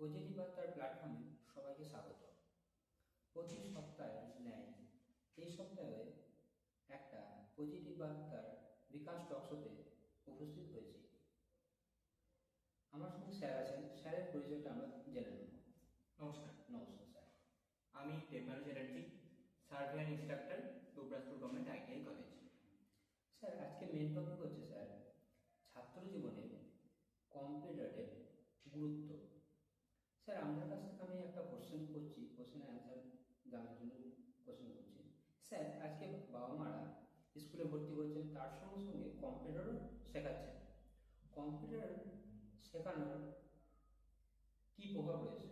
Positive বার্তার প্ল্যাটফর্মে সবাইকে স্বাগত। প্রতি সপ্তাহে ন্যায় এই সপ্তাহে একটা পজিটিভ বার্তার বিকাশ টকশোতে উপস্থিত হয়েছি। আমার সঙ্গে স্যার আছেন স্যারের পরিচয়টা আমরা জেনে নেব। নমস্কার। নমস্কার স্যার। আমি Debmanu Chatterjee surveyor instructor Dubrajpur government ITI college sir আজকে মেন টপিক হচ্ছে স্যার ছাত্র জীবনে কম্পিউটারের গুরুত্ব। স্যার আপনার কাছ থেকে আমি একটা কোশ্চেন করছি। কোশ্চেনের অ্যান্সার জানার জন্য কোশ্চেন করছি। স্যার আজকে বাবা মারা স্কুলে ভর্তি করছেন, তার সঙ্গে সঙ্গে কম্পিউটারও শেখাচ্ছেন। কম্পিউটার শেখানোর কি প্রভাব রয়েছে?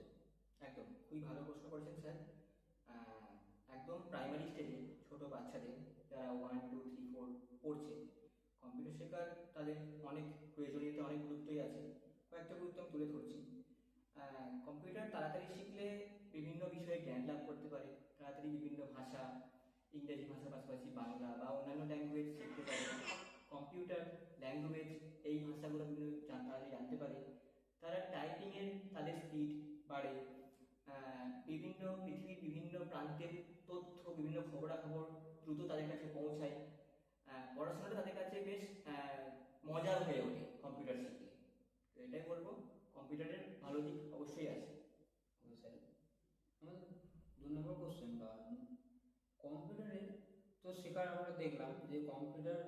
একদম খুবই ভালো প্রশ্ন করেছেন স্যার একদম প্রাইমারি স্টেজে ছোট বাচ্চাদের যারা ওয়ান টু থ্রি ফোর পড়ছে কম্পিউটার শেখার তাদের অনেক প্রয়োজনীয়তা, অনেক গুরুত্বই আছে। কয়েকটা গুরুত্ব তুলে ধরছি। কম্পিউটার তাড়াতাড়ি শিখলে বিভিন্ন বিষয়ে জ্ঞান লাভ করতে পারে। তাড়াতাড়ি বিভিন্ন ভাষা, ইংরেজি ভাষার পাশাপাশি বাংলা বা অন্যান্য ল্যাঙ্গুয়েজ শিখতে পারে। কম্পিউটার ল্যাঙ্গুয়েজ এই ভাষাগুলো বিভিন্ন তাড়াতাড়ি জানতে পারে। তারা টাইপিংয়ের তাদের স্পিড বাড়ে। বিভিন্ন পৃথিবীর বিভিন্ন প্রান্তের তথ্য, বিভিন্ন খবরাখবর দ্রুত তাদের কাছে পৌঁছায়। পড়াশোনাটা তাদের কাছে বেশ মজার হয়ে ওঠে কম্পিউটার তো এটাই বলব। কম্পিউটারের ভালো দিক অবশ্যই আছে। ওকে স্যার আমাদের দু নম্বর কোশ্চেন বা কম্পিউটারে তো শেখার আমরা দেখলাম যে কম্পিউটার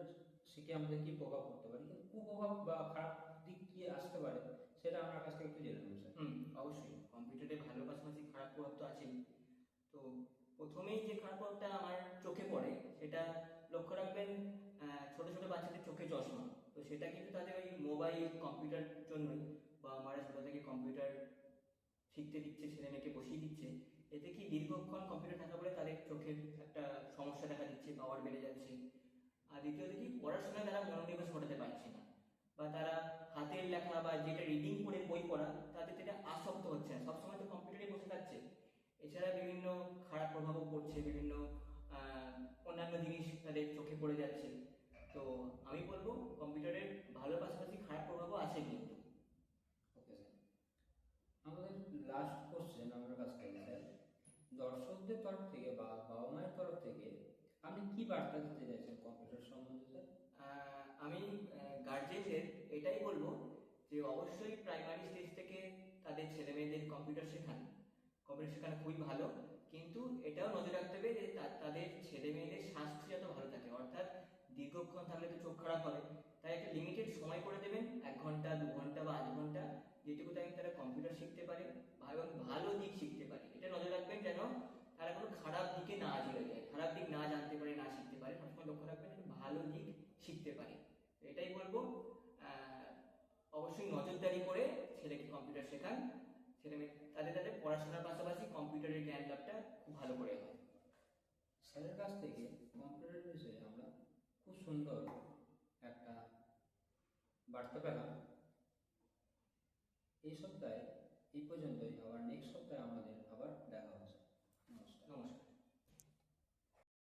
শিখে আমাদের কি প্রভাব পড়তে পারে, কিন্তু কুপ্রভাব বা খারাপ দিক কি আসতে পারে, সেটা আমার কাছ থেকে একটু জেনে নেব স্যার হুম, অবশ্যই। কম্পিউটারে ভালো পাশাপাশি খারাপ প্রভাব তো আছেই। তো প্রথমেই যে খারাপ প্রভাবটা আমার চোখে পড়ে, সেটা লক্ষ্য রাখবেন ছোট ছোট বাচ্চাদের চোখে চশমা। তো সেটা কিন্তু তাদের ওই মোবাইল কম্পিউটার জন্যই। বা আমার ছোট থেকে কম্পিউটার শিখতে দিচ্ছে, ছেলে মেয়েকে বসিয়ে দিচ্ছে, এতে কি দীর্ঘক্ষণ কম্পিউটার থাকা বলে তাদের চোখের একটা সমস্যা দেখা দিচ্ছে পাওয়ার বেড়ে যাচ্ছে? আর দ্বিতীয়ত কি পড়াশোনায় তারা মনোনিবেশ ঘটাতে পারছে না। বা তারা হাতের লেখা বা যেটা রিডিং করে বই পড়া তাদের সেটা আসক্ত হচ্ছে না। সবসময় তো কম্পিউটারে বসে থাকছে। এছাড়া বিভিন্ন খারাপ প্রভাবও পড়ছে, বিভিন্ন অন্যান্য জিনিস তাদের চোখে পড়ে যাচ্ছে। তো আমি বলব কম্পিউটারের ভালো পাশাপাশি খারাপ প্রভাবও আছে কিন্তু ওকে স্যার আমাদের লাস্ট কোশ্চেন আমার কাছ থেকে স্যার দর্শকদের তরফ থেকে বা বাবা মায়ের তরফ থেকে আপনি কি বার্তা দিতে চাইছেন কম্পিউটার সম্বন্ধে। আমি গার্জেনদের এটাই বলব যে অবশ্যই প্রাইমারি স্টেজ থেকে তাদের ছেলে মেয়েদের কম্পিউটার শেখান। কম্পিউটার শেখানো খুবই ভালো, কিন্তু এটাও নজর রাখতে হবে যে তাদের ছেলে মেয়েদের স্বাস্থ্য যাতে ভালো থাকে। অর্থাৎ দীর্ঘক্ষণ থাকলে তো চোখ খারাপ হবে। তাই একটা লিমিটেড সময় করে দেবেন, এক ঘণ্টা, দু ঘণ্টা বা আধ ঘণ্টা, যেটুকু টাইম তারা কম্পিউটার শিখতে পারে এবং ভালো দিক শিখতে পারে এটা নজর রাখবেন যেন তারা কোনো খারাপ দিকে না চলে যায় খারাপ দিক না জানতে পারে না শিখতে পারে সবসময় লক্ষ্য রাখবেন যেন ভালো দিক শিখতে পারে তো এটাই বলব আহ, অবশ্যই নজরদারি করে ছেলেকে কম্পিউটার শেখান। ছেলে মেয়ে, তাদের তাদের পড়াশোনার পাশাপাশি কম্পিউটারের জ্ঞান লাভটা খুব ভালো করে হয়। স্যারের কাছ থেকে কম্পিউটারের বিষয়ে আমরা খুব সুন্দর একটা বার্তা পেলাম। এই সপ্তাহে, এই পর্যন্ত